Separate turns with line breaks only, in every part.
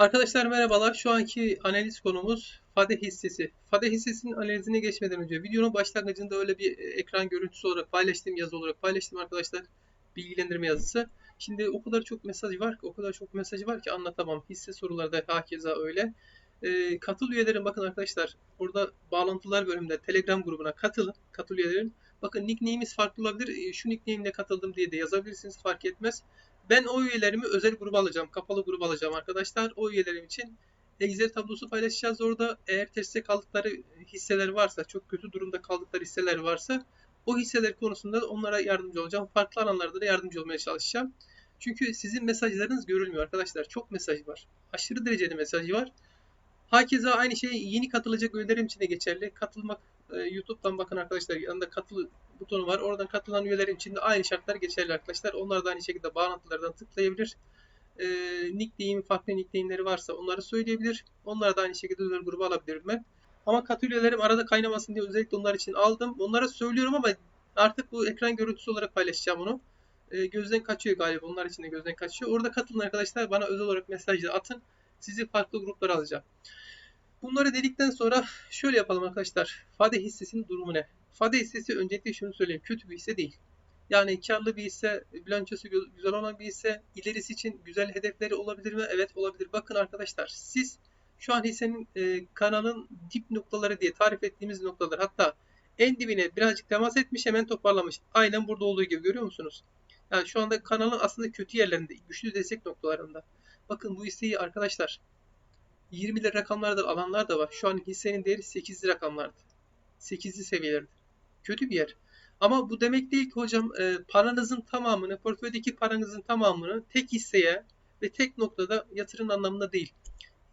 Arkadaşlar merhabalar. Şu anki analiz konumuz FADE hissesi. FADE hissesinin analizine geçmeden önce videonun başlangıcında öyle bir e, ekran görüntüsü olarak paylaştığım yazı olarak paylaştım arkadaşlar. Bilgilendirme yazısı. Şimdi o kadar çok mesaj var ki, o kadar çok mesaj var ki anlatamam. Hisse sorularda hakeza öyle. E, katıl üyelerin bakın arkadaşlar orada bağlantılar bölümünde Telegram grubuna katılın. Katıl üyelerin. Bakın nickname'imiz farklı olabilir. E, Şu nickname ile katıldım diye de yazabilirsiniz fark etmez. Ben o üyelerimi özel gruba alacağım. Kapalı gruba alacağım arkadaşlar. O üyelerim için Excel tablosu paylaşacağız orada. Eğer teste kaldıkları hisseler varsa, çok kötü durumda kaldıkları hisseler varsa o hisseler konusunda da onlara yardımcı olacağım. Farklı alanlarda da yardımcı olmaya çalışacağım. Çünkü sizin mesajlarınız görülmüyor arkadaşlar. Çok mesaj var. Aşırı derecede mesaj var. Hakeza aynı şey yeni katılacak üyelerim için de geçerli. Katılmak e, YouTube'dan bakın arkadaşlar. Yanında katıl butonu var. Oradan katılan üyelerim için de aynı şartlar geçerli arkadaşlar. Onlar da aynı şekilde bağlantılardan tıklayabilir. E, nickname, farklı nickname'leri varsa onları söyleyebilir. Onları da aynı şekilde özel gruba alabilirim ben. Ama katıl üyelerim arada kaynamasın diye özellikle onlar için aldım. Onlara söylüyorum ama artık bu ekran görüntüsü olarak paylaşacağım onu. E, gözden kaçıyor galiba. Onlar için de gözden kaçıyor. Orada katılın arkadaşlar. Bana özel olarak mesajla atın. Sizi farklı gruplara alacağım. Bunları dedikten sonra şöyle yapalım arkadaşlar. Fade hissesinin durumu ne? Fade hissesi öncelikle şunu söyleyeyim. Kötü bir hisse değil. Yani karlı bir hisse, bilançosu güzel olan bir hisse, ilerisi için güzel hedefleri olabilir mi? Evet olabilir. Bakın arkadaşlar siz şu an hissenin e, kanalın dip noktaları diye tarif ettiğimiz noktalar. Hatta en dibine birazcık temas etmiş hemen toparlamış. Aynen burada olduğu gibi görüyor musunuz? Yani şu anda kanalın aslında kötü yerlerinde, güçlü destek noktalarında. Bakın bu hisseyi arkadaşlar 20'li rakamlarda alanlar da var. Şu an hissenin değeri 8'li rakamlarda. 8'li seviyelerde. Kötü bir yer. Ama bu demek değil ki hocam e, paranızın tamamını, portföydeki paranızın tamamını tek hisseye ve tek noktada yatırım anlamında değil.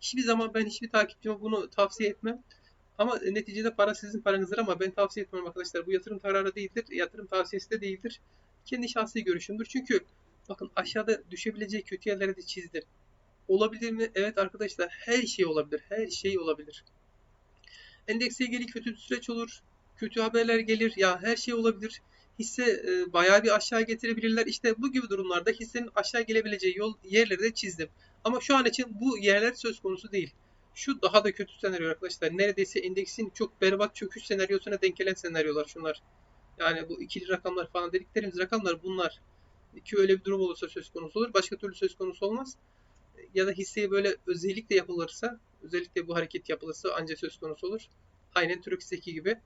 Hiçbir zaman ben hiçbir takipçime bunu tavsiye etmem. Ama neticede para sizin paranızdır ama ben tavsiye etmem arkadaşlar. Bu yatırım kararı değildir. Yatırım tavsiyesi de değildir. Kendi şahsi görüşümdür. Çünkü bakın aşağıda düşebileceği kötü yerleri de çizdim. Olabilir mi? Evet arkadaşlar her şey olabilir. Her şey olabilir. Endeksle ilgili kötü bir süreç olur. Kötü haberler gelir. Ya her şey olabilir. Hisse e, bayağı bir aşağı getirebilirler. İşte bu gibi durumlarda hissenin aşağı gelebileceği yol yerleri de çizdim. Ama şu an için bu yerler söz konusu değil. Şu daha da kötü senaryo arkadaşlar. Neredeyse endeksin çok berbat çöküş senaryosuna denk gelen senaryolar şunlar. Yani bu ikili rakamlar falan dediklerimiz rakamlar bunlar. Ki öyle bir durum olursa söz konusu olur. Başka türlü söz konusu olmaz ya da hisseye böyle özellikle yapılırsa, özellikle bu hareket yapılırsa ancak söz konusu olur. Aynen Türk'teki gibi.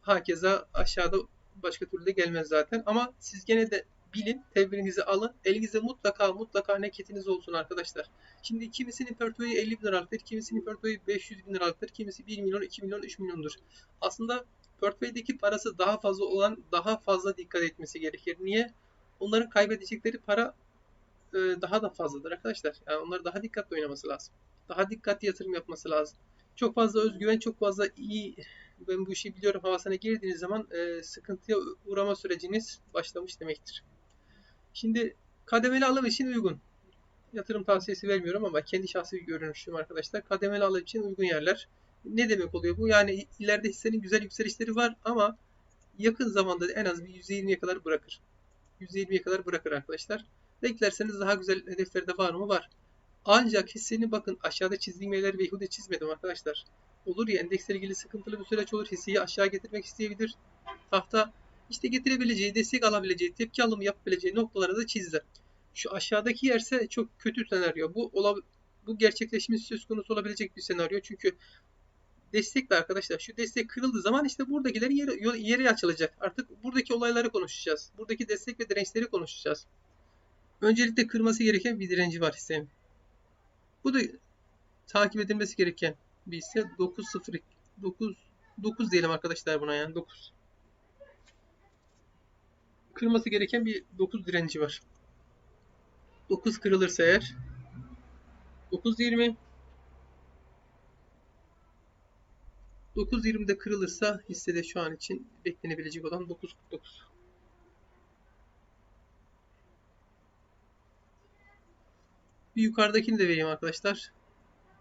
Hakeza aşağıda başka türlü de gelmez zaten. Ama siz gene de bilin, tedbirinizi alın. Elinizde mutlaka mutlaka neketiniz olsun arkadaşlar. Şimdi kimisinin portföyü 50 bin liralıktır, kimisinin portföyü 500 bin liralıktır, kimisi 1 milyon, 2 milyon, 3 milyondur. Aslında portföydeki parası daha fazla olan daha fazla dikkat etmesi gerekir. Niye? Onların kaybedecekleri para e, daha da fazladır arkadaşlar. Yani onlar daha dikkatli oynaması lazım. Daha dikkatli yatırım yapması lazım. Çok fazla özgüven, çok fazla iyi ben bu işi biliyorum havasına girdiğiniz zaman e, sıkıntıya uğrama süreciniz başlamış demektir. Şimdi kademeli alım için uygun. Yatırım tavsiyesi vermiyorum ama kendi şahsi görünüşüm arkadaşlar. Kademeli alım için uygun yerler. Ne demek oluyor bu? Yani ileride hissenin güzel yükselişleri var ama yakın zamanda en az bir %20'ye kadar bırakır. %20'ye kadar bırakır arkadaşlar. Beklerseniz daha güzel hedefleri de var mı? Var. Ancak hisseni bakın aşağıda çizdiğim yerleri beyhude çizmedim arkadaşlar. Olur ya endeksle ilgili sıkıntılı bir süreç olur. Hisseyi aşağı getirmek isteyebilir. Tahta işte getirebileceği, destek alabileceği, tepki alımı yapabileceği noktaları da çizdi. Şu aşağıdaki yerse çok kötü senaryo. Bu olab bu gerçekleşmesi söz konusu olabilecek bir senaryo. Çünkü destekle arkadaşlar şu destek kırıldığı zaman işte buradakilerin yeri, yeri açılacak. Artık buradaki olayları konuşacağız. Buradaki destek ve dirençleri konuşacağız. Öncelikle kırması gereken bir direnci var hissenin. Bu da takip edilmesi gereken bir hisse 9.0 9 9 diyelim arkadaşlar buna yani 9. Kırması gereken bir 9 direnci var. 9 kırılırsa eğer 9.20 9.20'de kırılırsa hissede şu an için beklenebilecek olan 9.49. Bir yukarıdakini de vereyim arkadaşlar.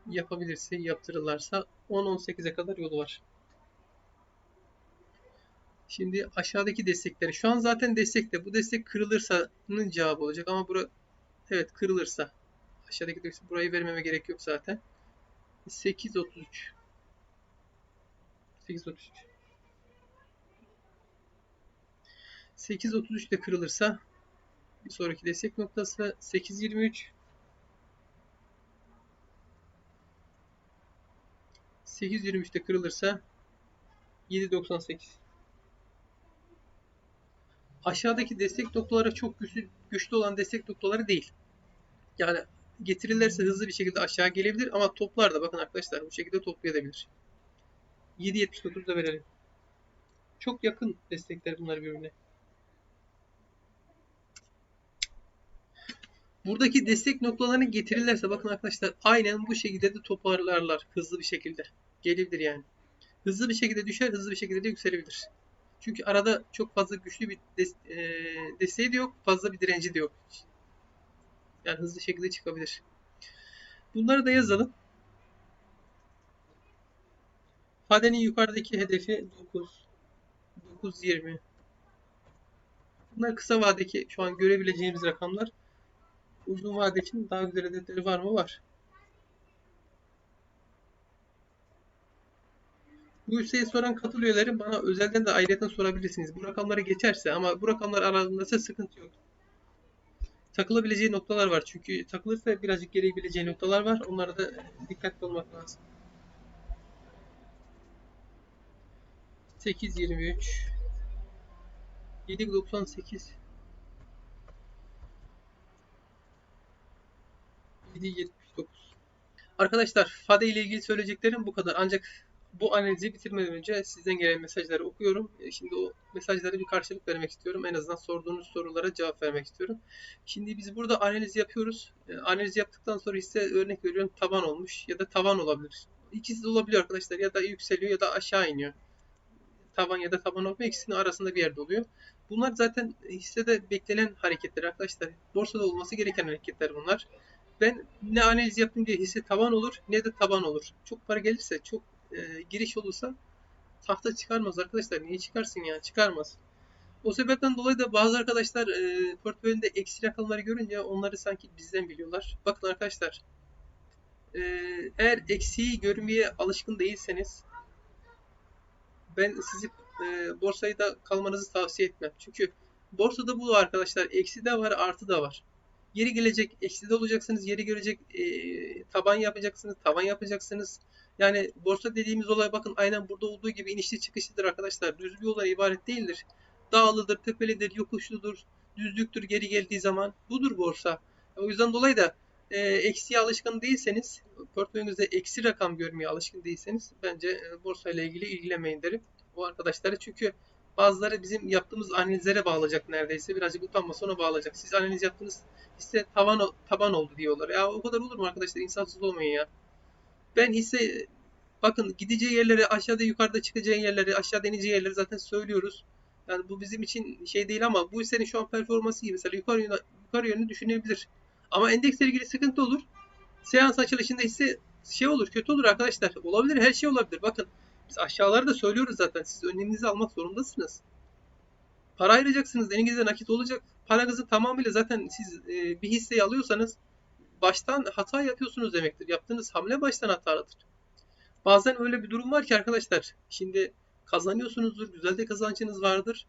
Yapabilirse, yaptırırlarsa 10-18'e kadar yolu var. Şimdi aşağıdaki destekleri. Şu an zaten destekte. Bu destek kırılırsa'nın cevabı olacak ama bura evet kırılırsa Aşağıdaki destek burayı vermeme gerek yok zaten. 8.33 8.33 8.33 de kırılırsa bir sonraki destek noktası 8.23 8.23'te kırılırsa 7.98 Aşağıdaki destek noktaları çok güçlü, güçlü olan destek noktaları değil. Yani getirirlerse hızlı bir şekilde aşağı gelebilir ama toplar da bakın arkadaşlar bu şekilde toplayabilir. 7.79 da verelim. Çok yakın destekler bunlar birbirine. Buradaki destek noktalarını getirirlerse bakın arkadaşlar aynen bu şekilde de toparlarlar hızlı bir şekilde. Gelebilir yani. Hızlı bir şekilde düşer, hızlı bir şekilde de yükselebilir. Çünkü arada çok fazla güçlü bir des e desteği de yok, fazla bir direnci de yok. Yani hızlı şekilde çıkabilir. Bunları da yazalım. Fadenin yukarıdaki hedefi 9, 9.20. Bunlar kısa vadeki şu an görebileceğimiz rakamlar. Uzun vade daha güzel hedefleri var mı? Var. Bu hisseye soran katıl bana özelden de ayrıca sorabilirsiniz. Bu rakamları geçerse ama bu rakamlar aralığında sıkıntı yok. Takılabileceği noktalar var. Çünkü takılırsa birazcık gelebileceği noktalar var. Onlara da dikkatli olmak lazım. 8.23 7.98 7.79 Arkadaşlar FADE ile ilgili söyleyeceklerim bu kadar. Ancak bu analizi bitirmeden önce sizden gelen mesajları okuyorum. E, Şimdi o mesajlara bir karşılık vermek istiyorum. En azından sorduğunuz sorulara cevap vermek istiyorum. Şimdi biz burada analiz yapıyoruz. E, Analiz yaptıktan sonra ise örnek veriyorum taban olmuş ya da tavan olabilir. İkisi de olabiliyor arkadaşlar. Ya da yükseliyor ya da aşağı iniyor. Tavan ya da taban olma ikisinin arasında bir yerde oluyor. Bunlar zaten hissede beklenen hareketler arkadaşlar. Borsada olması gereken hareketler bunlar. Ben ne analiz yaptım diye hisse tavan olur ne de taban olur. Çok para gelirse, çok e, giriş olursa tahta çıkarmaz arkadaşlar. Niye çıkarsın ya? Çıkarmaz. O sebepten dolayı da bazı arkadaşlar e, portföyünde eksi rakamları görünce onları sanki bizden biliyorlar. Bakın arkadaşlar e, eğer eksiği görmeye alışkın değilseniz ben sizi e, borsayı da kalmanızı tavsiye etmem. Çünkü borsada bu arkadaşlar eksi de var artı da var. Yeri gelecek eksi de olacaksınız. Yeri gelecek e, taban yapacaksınız. Tavan yapacaksınız. Yani borsa dediğimiz olay bakın aynen burada olduğu gibi inişli çıkışlıdır arkadaşlar. Düz bir olay ibaret değildir. Dağlıdır, tepelidir, yokuşludur, düzlüktür geri geldiği zaman. Budur borsa. O yüzden dolayı da e, eksiye alışkın değilseniz, portföyünüzde eksi rakam görmeye alışkın değilseniz bence e, borsa ile ilgili ilgilenmeyin derim o arkadaşlara. Çünkü bazıları bizim yaptığımız analizlere bağlayacak neredeyse. Birazcık utanmasa ona bağlayacak. Siz analiz yaptınız hisse tavan taban oldu diyorlar. Ya o kadar olur mu arkadaşlar? İnsafsız olmayın ya. Ben hisse bakın gideceği yerleri aşağıda yukarıda çıkacağı yerleri aşağıda ineceği yerleri zaten söylüyoruz. Yani bu bizim için şey değil ama bu hissenin şu an performansı iyi. Mesela yukarı yönü, yukarı yönünü düşünebilir. Ama endeksle ilgili sıkıntı olur. Seans açılışında hisse şey olur, kötü olur arkadaşlar. Olabilir, her şey olabilir. Bakın biz aşağıları da söylüyoruz zaten. Siz önleminizi almak zorundasınız. Para ayıracaksınız. Elinizde nakit olacak. Paranızı tamamıyla zaten siz e, bir hisseyi alıyorsanız baştan hata yapıyorsunuz demektir. Yaptığınız hamle baştan hatalıdır. Bazen öyle bir durum var ki arkadaşlar. Şimdi kazanıyorsunuzdur. Güzel de kazancınız vardır.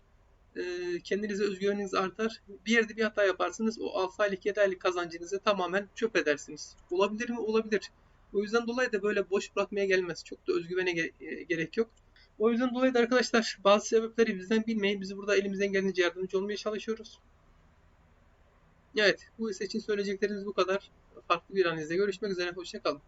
E, kendinize özgüveniniz artar. Bir yerde bir hata yaparsınız. O 6 aylık 7 aylık kazancınızı tamamen çöp edersiniz. Olabilir mi? Olabilir. O yüzden dolayı da böyle boş bırakmaya gelmez. Çok da özgüvene ge- gerek yok. O yüzden dolayı da arkadaşlar bazı sebepleri bizden bilmeyin. Biz burada elimizden geldiğince yardımcı olmaya çalışıyoruz. Evet, bu ise için söyleyeceklerimiz bu kadar. Farklı bir analizde görüşmek üzere. Hoşçakalın.